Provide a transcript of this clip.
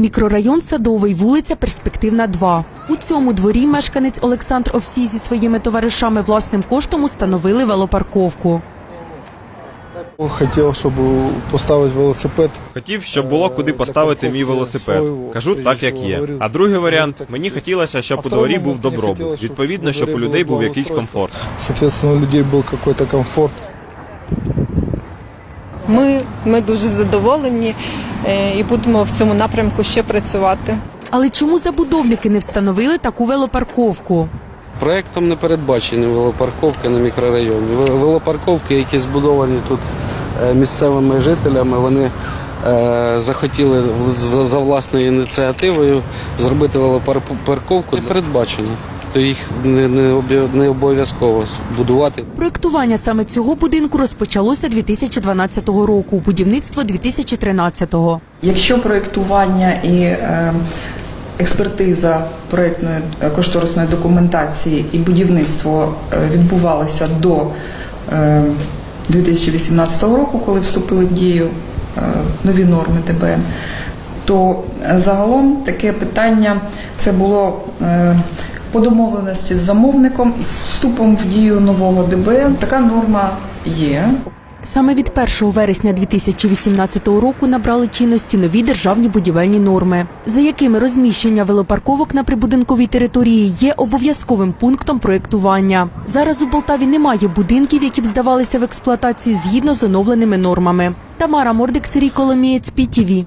Мікрорайон Садовий, вулиця Перспективна 2. У цьому дворі мешканець Олександр Овсій зі своїми товаришами власним коштом установили велопарковку. Хотів, щоб поставити велосипед. Хотів, щоб було куди поставити мій велосипед. Кажу так, як є. А другий варіант мені хотілося, щоб у дворі був добробут. Відповідно, щоб у людей був якийсь комфорт. Соответственно, у людей був якийсь комфорт. Ми, ми дуже задоволені е, і будемо в цьому напрямку ще працювати. Але чому забудовники не встановили таку велопарковку? Проектом не передбачені велопарковки на мікрорайоні. Велопарковки, які збудовані тут е, місцевими жителями, вони е, захотіли в- за власною ініціативою зробити велопарковку. Не передбачено. То їх не, не, не обов'язково будувати. Проектування саме цього будинку розпочалося 2012 року, будівництво 2013-го. Якщо проєктування і е, експертиза проєктної е, кошторисної документації і будівництво е, відбувалося до е, 2018 року, коли вступили в дію е, нові норми ДБН, то загалом таке питання це було е, по домовленості з замовником з вступом в дію нового ДБН. Така норма є. Саме від 1 вересня 2018 року набрали чинності нові державні будівельні норми, за якими розміщення велопарковок на прибудинковій території є обов'язковим пунктом проєктування. Зараз у Полтаві немає будинків, які б здавалися в експлуатацію згідно з оновленими нормами. Тамара Мордик, Сергій Коломієць, ПІТІВІ.